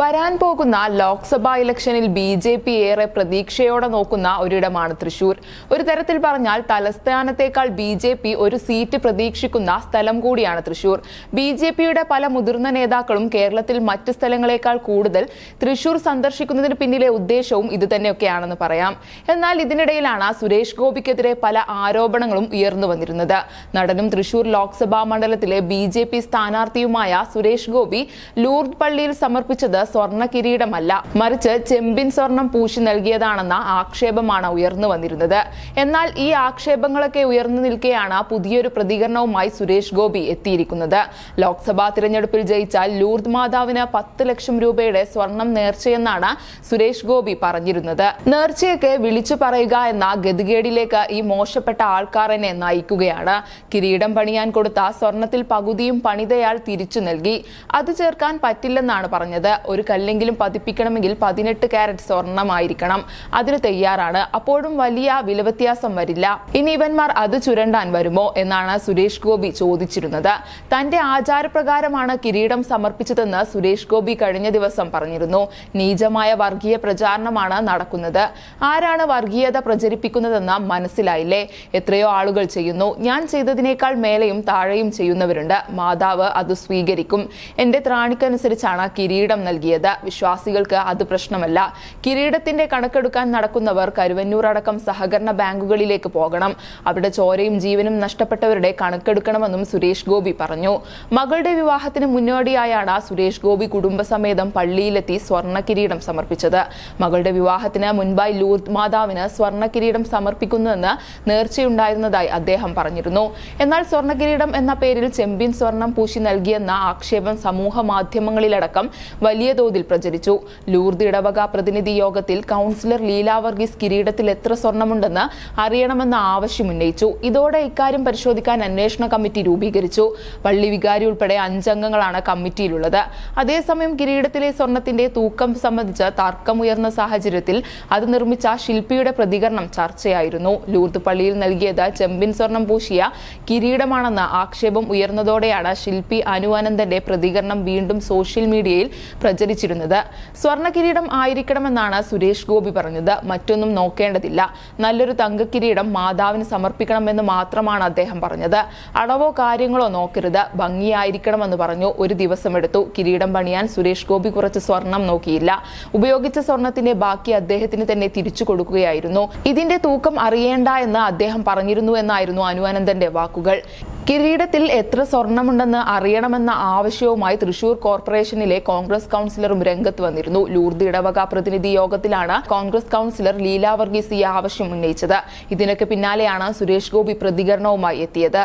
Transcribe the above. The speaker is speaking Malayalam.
വരാൻ പോകുന്ന ലോക്സഭാ ഇലക്ഷനിൽ ബി ജെ പി ഏറെ പ്രതീക്ഷയോടെ നോക്കുന്ന ഒരിടമാണ് തൃശൂർ. ഒരു തരത്തിൽ പറഞ്ഞാൽ തലസ്ഥാനത്തേക്കാൾ ബി ജെ പി ഒരു സീറ്റ് പ്രതീക്ഷിക്കുന്ന സ്ഥലം കൂടിയാണ് തൃശൂർ. ബി ജെ പിയുടെ പല മുതിർന്ന നേതാക്കളും കേരളത്തിൽ മറ്റ് സ്ഥലങ്ങളെക്കാൾ കൂടുതൽ തൃശൂർ സന്ദർശിക്കുന്നതിന് പിന്നിലെ ഉദ്ദേശവും ഇതുതന്നെയൊക്കെയാണെന്ന് പറയാം. എന്നാൽ ഇതിനിടയിലാണ് സുരേഷ് ഗോപിക്കെതിരെ പല ആരോപണങ്ങളും ഉയർന്നു വന്നിരുന്നത്. നടനും തൃശൂർ ലോക്സഭാ മണ്ഡലത്തിലെ ബി സ്ഥാനാർത്ഥിയുമായ സുരേഷ് ഗോപി ലൂർദ് പള്ളിയിൽ സമർപ്പിച്ചത് സ്വർണ കിരീടമല്ല മറിച്ച് ചെമ്പിൻ സ്വർണം പൂശി നൽകിയതാണെന്ന ആക്ഷേപമാണ് ഉയർന്നു വന്നിരുന്നത്. എന്നാൽ ഈ ആക്ഷേപങ്ങളൊക്കെ ഉയർന്നു നിൽക്കെയാണ് പുതിയൊരു പ്രതികരണവുമായി സുരേഷ് ഗോപി എത്തിയിരിക്കുന്നത്. ലോക്സഭാ തിരഞ്ഞെടുപ്പിൽ ജയിച്ചാൽ ലൂർദ് മാതാവിന് പത്ത് ലക്ഷം രൂപയുടെ സ്വർണം നേർച്ചയെന്നാണ് സുരേഷ് ഗോപി പറഞ്ഞിരുന്നത്. നേർച്ചയൊക്കെ വിളിച്ചു പറയുക എന്ന ഗതികേടിലേക്ക് ഈ മോശപ്പെട്ട ആൾക്കാർ എന്നെ നയിക്കുകയാണ്. കിരീടം പണിയാൻ കൊടുത്ത സ്വർണത്തിൽ പകുതിയും പണിതയാൾ തിരിച്ചു നൽകി. അത് ചേർക്കാൻ പറ്റില്ലെന്നാണ് പറഞ്ഞത്. ഒരു കല്ലെങ്കിലും പതിപ്പിക്കണമെങ്കിൽ പതിനെട്ട് ക്യാരറ്റ് സ്വർണമായിരിക്കണം. അതിന് തയ്യാറാണ്. അപ്പോഴും വലിയ വിലവ്യത്യാസം വരില്ല. ഇനി ഇവന്മാർ അത് ചുരണ്ടാൻ വരുമോ എന്നാണ് സുരേഷ് ഗോപി ചോദിച്ചിരുന്നത്. തന്റെ ആചാരപ്രകാരമാണ് കിരീടം സമർപ്പിച്ചതെന്ന് സുരേഷ് ഗോപി കഴിഞ്ഞ ദിവസം പറഞ്ഞിരുന്നു. നീചമായ വർഗീയ പ്രചാരണമാണ് നടക്കുന്നത്. ആരാണ് വർഗീയത പ്രചരിപ്പിക്കുന്നതെന്ന് മനസ്സിലായില്ലേ? എത്രയോ ആളുകൾ ചെയ്യുന്നു. ഞാൻ ചെയ്തതിനേക്കാൾ മേലെയും താഴെയും ചെയ്യുന്നവരുണ്ട്. മാതാവ് അത് സ്വീകരിക്കും. എന്റെ ത്രാണിക്കനുസരിച്ചാണ് കിരീടം നൽകിയത്. വിശ്വാസികൾക്ക് അത് പ്രശ്നമല്ല. കിരീടത്തിന്റെ കണക്കെടുക്കാൻ നടക്കുന്നവർ കരുവന്നൂർ അടക്കം സഹകരണ ബാങ്കുകളിലേക്ക് പോകണം. അവിടെ ചോരയും ജീവനും നഷ്ടപ്പെട്ടവരുടെ കണക്കെടുക്കണമെന്നും സുരേഷ് ഗോപി പറഞ്ഞു. മകളുടെ വിവാഹത്തിന് മുന്നോടിയായാണ് സുരേഷ് ഗോപി കുടുംബസമേതം പള്ളിയിലെത്തി സ്വർണ കിരീടം സമർപ്പിച്ചത്. മകളുടെ വിവാഹത്തിന് മുൻപായി ലൂർദ് മാതാവിന് സ്വർണ കിരീടം സമർപ്പിക്കുന്നുവെന്ന് നേർച്ചയുണ്ടായിരുന്നതായി അദ്ദേഹം പറഞ്ഞിരുന്നു. എന്നാൽ സ്വർണ കിരീടം എന്ന പേരിൽ ചെമ്പിൻ സ്വർണം പൂശി നൽകിയെന്ന ആക്ഷേപം സമൂഹ മാധ്യമങ്ങളിലടക്കം വലിയ തോതിൽ പ്രചരിച്ചു ലൂർദ് ഇടവക പ്രതിനിധി യോഗത്തിൽ കൗൺസിലർ ലീല വർഗീസ് കിരീടത്തിൽ എത്ര സ്വർണമുണ്ടെന്ന് അറിയണമെന്ന ആവശ്യം ഉന്നയിച്ചു ഇതോടെ ഇക്കാര്യം പരിശോധിക്കാൻ അന്വേഷണ കമ്മിറ്റി രൂപീകരിച്ചു പള്ളി വികാരി ഉൾപ്പെടെ അഞ്ചംഗങ്ങളാണ് കമ്മിറ്റിയിലുള്ളത് അതേസമയം കിരീടത്തിലെ സ്വർണത്തിന്റെ തൂക്കം സംബന്ധിച്ച് തർക്കമുയർന്ന സാഹചര്യത്തിൽ അത് നിർമ്മിച്ച ശില്പിയുടെ പ്രതികരണം ചർച്ചയായിരുന്നു ലൂർദ് പള്ളിയിൽ നൽകിയത് ചെമ്പിൻ സ്വർണം പൂശിയ കിരീടമാണെന്ന ആക്ഷേപം ഉയർന്നതോടെയാണ് ശില്പി അനുവാനന്ദന്റെ പ്രതികരണം വീണ്ടും സോഷ്യൽ മീഡിയയിൽ പ്രചരിച്ചിരുന്നത് സ്വർണ കിരീടം ആയിരിക്കണമെന്നാണ് സുരേഷ് ഗോപി പറഞ്ഞത്. മറ്റൊന്നും നോക്കേണ്ടതില്ല. നല്ലൊരു തങ്ക കിരീടം മാതാവിന് സമർപ്പിക്കണമെന്ന് മാത്രമാണ് അദ്ദേഹം പറഞ്ഞത്. അളവോ കാര്യങ്ങളോ നോക്കരുത്. ഭംഗിയായിരിക്കണമെന്ന് പറഞ്ഞു. ഒരു ദിവസമെടുത്തു കിരീടം പണിയാൻ സുരേഷ് ഗോപി കുറച്ച് സ്വർണം നോക്കിയില്ല. ഉപയോഗിച്ച സ്വർണത്തിന്റെ ബാക്കി അദ്ദേഹത്തിന് തന്നെ തിരിച്ചു കൊടുക്കുകയായിരുന്നു. ഇതിന്റെ തൂക്കം അറിയേണ്ട എന്ന് അദ്ദേഹം പറഞ്ഞിരുന്നു എന്നായിരുന്നു അനുവാനന്ദന്റെ വാക്കുകൾ. കിരീടത്തിൽ എത്ര സ്വർണമുണ്ടെന്ന് അറിയണമെന്ന ആവശ്യവുമായി തൃശൂർ കോർപ്പറേഷനിലെ കോൺഗ്രസ് കൗൺസിലറും രംഗത്ത് വന്നിരുന്നു. ലൂർദ് ഇടവക പ്രതിനിധി യോഗത്തിലാണ് കോൺഗ്രസ് കൗൺസിലർ ലീല വർഗീസ് ഈ ആവശ്യം ഉന്നയിച്ചത്. ഇതിനൊക്കെ പിന്നാലെയാണ് സുരേഷ് ഗോപി പ്രതികരണവുമായി എത്തിയത്.